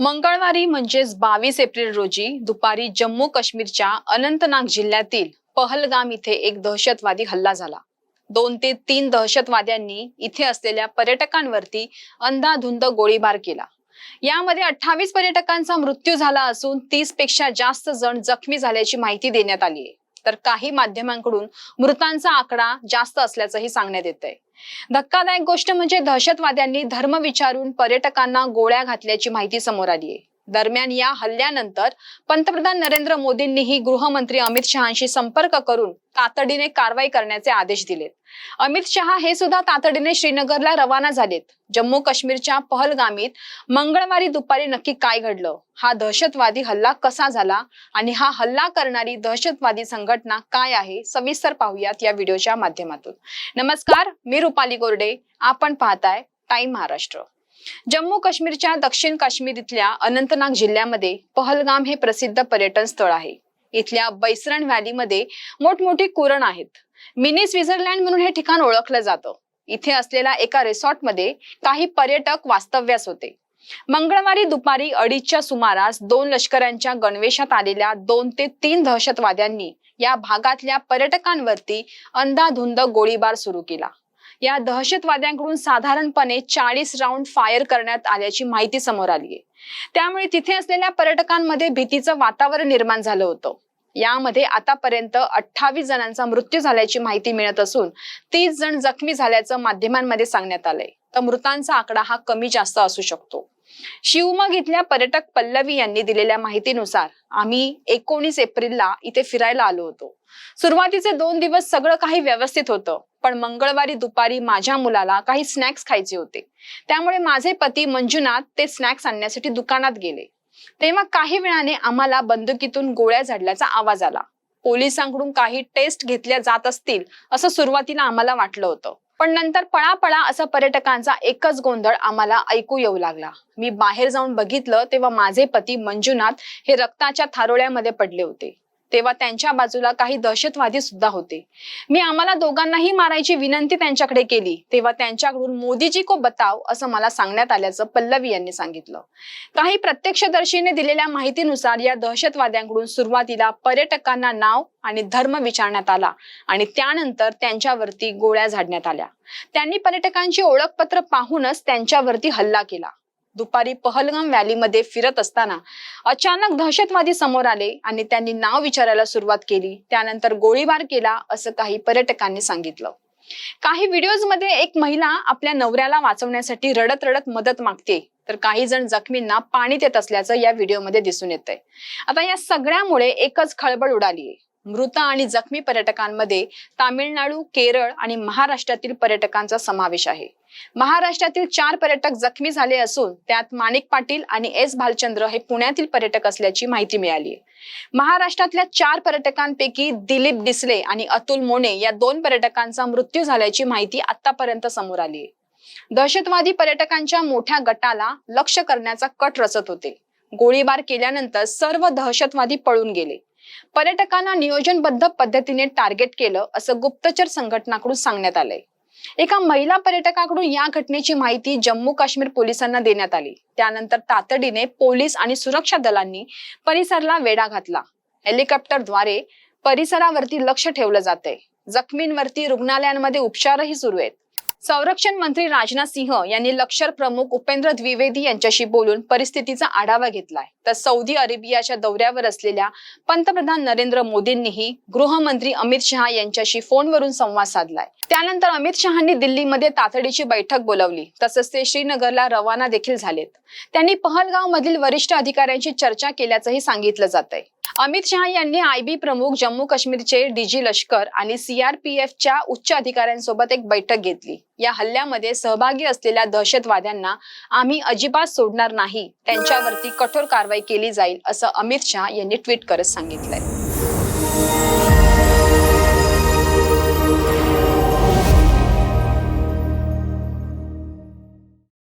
मंगळवारी म्हणजेच बावीस एप्रिल रोजी दुपारी जम्मू काश्मीरच्या अनंतनाग जिल्ह्यातील पहलगाम इथे एक दहशतवादी हल्ला झाला. दोन ते तीन दहशतवाद्यांनी इथे असलेल्या पर्यटकांवरती अंधाधुंद गोळीबार केला. यामध्ये अठ्ठावीस पर्यटकांचा मृत्यू झाला असून तीसपेक्षा जास्त जण जखमी झाल्याची माहिती देण्यात आली आहे. तर काही माध्यमांकडून मृतांचा आकडा जास्त असल्याचंही सांगण्यात येत आहे धक्कादायक गोष्ट म्हणजे दहशतवाद्यांनी धर्म विचारून पर्यटकांना गोळ्या घातल्याची माहिती समोर आली आहे दरम्यान या हल्ल्यानंतर पंतप्रधान नरेंद्र मोदींनीही गृहमंत्री अमित शहाशी संपर्क करून तातडीने कारवाई करण्याचे आदेश दिलेत. अमित शहा हे सुद्धा तातडीने श्रीनगरला रवाना झालेत. जम्मू काश्मीरच्या पहलगामीत मंगळवारी दुपारी नक्की काय घडलं? हा दहशतवादी हल्ला कसा झाला? आणि हा हल्ला करणारी दहशतवादी संघटना काय आहे? सविस्तर पाहूयात या व्हिडिओच्या माध्यमातून. नमस्कार मी रुपाली गोरडे. आपण पाहताय टाइम महाराष्ट्र. जम्मू काश्मीरच्या दक्षिण काश्मीर इथल्या अनंतनाग जिल्ह्यामध्ये पहलगाम हे प्रसिद्ध पर्यटन स्थळ आहे. इथल्या बैसरण व्हॅलीमध्ये मोठमोठी कुरण आहेत. मिनी स्वित्झर्लंड म्हणून हे ठिकाण ओळखलं जातं. इथे असलेल्या एका रिसॉर्टमध्ये काही पर्यटक वास्तव्यास होते. मंगळवारी दुपारी अडीचच्या सुमारास दोन लष्करांच्या गणवेशात आलेल्या दोन ते तीन दहशतवाद्यांनी या भागातल्या पर्यटकांवरती अंधाधुंद गोळीबार सुरू केला. या दहशतवाद्यांकडून साधारणपणे चाळीस राऊंड फायर करण्यात आल्याची माहिती समोर आली आहे. त्यामुळे तिथे असलेल्या पर्यटकांमध्ये भीतीचं वातावरण निर्माण झालं होतं. यामध्ये आतापर्यंत अठ्ठावीस जणांचा मृत्यू झाल्याची माहिती मिळत असून तीस जण जखमी झाल्याचं माध्यमांमध्ये सांगण्यात आलंय. तर मृतांचा आकडा हा कमी जास्त असू शकतो. शिवमग इथल्या पर्यटक पल्लवी यांनी दिलेल्या माहितीनुसार आम्ही एकोणीस एप्रिलला इथे फिरायला आलो होतो. सुरुवातीचे दोन दिवस सगळं काही व्यवस्थित होतं पण मंगळवारी दुपारी माझ्या मुलाला काही स्नॅक्स खायचे होते. त्यामुळे माझे पती मंजुनाथ ते स्नॅक्स आणण्यासाठी दुकानात गेले. तेव्हा काही वेळाने आम्हाला बंदुकीतून गोळ्या झाडल्याचा आवाज आला. पोलिसांकडून काही टेस्ट घेतल्या जात असतील असं सुरुवातीला आम्हाला वाटलं होतं. पण नंतर पळापळा असा पर्यटकांचा एकच गोंधळ आम्हाला ऐकू येऊ लागला. मी बाहेर जाऊन बघितलं तेव्हा माझे पती मंजुनाथ हे रक्ताच्या थारोळ्यामध्ये पडले होते. तेव्हा त्यांच्या बाजूला काही दहशतवादी सुद्धा होते. मी आम्हाला दोघांनाही मारायची विनंती त्यांच्याकडे केली. तेव्हा त्यांच्याकडून मोदीजी को बताव असं मला सांगण्यात आल्याचं पल्लवी यांनी सांगितलं. काही प्रत्यक्षदर्शीने दिलेल्या माहितीनुसार या दहशतवाद्यांकडून सुरुवातीला पर्यटकांना नाव आणि धर्म विचारण्यात आला आणि त्यानंतर त्यांच्यावरती गोळ्या झाडण्यात आल्या. त्यांनी पर्यटकांची ओळखपत्र पाहूनच त्यांच्यावरती हल्ला केला. दुपारी पहलगाम व्हॅलीमध्ये फिरत असताना अचानक दहशतवादी समोर आले आणि त्यांनी नाव विचारायला सुरुवात केली. त्यानंतर गोळीबार केला असं काही पर्यटकांनी सांगितलं. काही व्हिडिओजमध्ये एक महिला आपल्या नवऱ्याला वाचवण्यासाठी रडत रडत मदत मागते. तर काही जण जखमींना पाणी देत असल्याचं या व्हिडिओमध्ये दिसून येतंय. आता या सगळ्यामुळे एकच खळबळ उडाली मृत आणि जखमी पर्यटकांमध्ये तामिळनाडू केरळ आणि महाराष्ट्रातील पर्यटकांचा समावेश आहे. महाराष्ट्रातील चार पर्यटक जखमी झाले असून त्यात माणिक पाटील आणि एस भालचंद्र हे पुण्यातील पर्यटक असल्याची माहिती मिळाली. महाराष्ट्रातल्या चार पर्यटकांपैकी दिलीप डिसले आणि अतुल मोने या दोन पर्यटकांचा मृत्यू झाल्याची माहिती आतापर्यंत समोर आली दहशतवादी पर्यटकांच्या मोठ्या गटाला लक्ष करण्याचा कट रचत होते. गोळीबार केल्यानंतर सर्व दहशतवादी पळून गेले. पर्यटकांना नियोजनबद्ध पद्धतीने टार्गेट केलं असं गुप्तचर संघटनाकडून सांगण्यात आलंय. एका महिला पर्यटकाकडून या घटनेची माहिती जम्मू काश्मीर पोलिसांना देण्यात आली. त्यानंतर तातडीने पोलीस आणि सुरक्षा दलांनी परिसरला वेढा घातला. हेलिकॉप्टरद्वारे परिसरावरती लक्ष ठेवलं जाते जखमींवरती रुग्णालयांमध्ये उपचारही सुरू आहेत. संरक्षण मंत्री राजनाथ सिंह यांनी लष्कर प्रमुख उपेंद्र द्विवेदी यांच्याशी बोलून परिस्थितीचा आढावा घेतलाय. तर सौदी अरेबियाच्या दौऱ्यावर असलेल्या पंतप्रधान नरेंद्र मोदींनीही गृहमंत्री अमित शहा यांच्याशी फोनवरून संवाद साधलाय. त्यानंतर अमित शहानी दिल्लीमध्ये तातडीची बैठक बोलावली. तसंच ते श्रीनगरला रवाना देखील झालेत. त्यांनी पहलगाव मधील वरिष्ठ अधिकाऱ्यांशी चर्चा केल्याचंही सांगितलं जात आहे अमित शहा यांनी आयबी प्रमुख जम्मू काश्मीरचे डीजी लष्कर आणि सीआरपीएफच्या उच्च अधिकाऱ्यांसोबत एक बैठक घेतली. या हल्ल्यामध्ये सहभागी असलेल्या दहशतवाद्यांना आम्ही अजिबात सोडणार नाही त्यांच्यावरती कठोर कारवाई केली जाईल असं अमित शहा यांनी ट्विट करत सांगितलंय.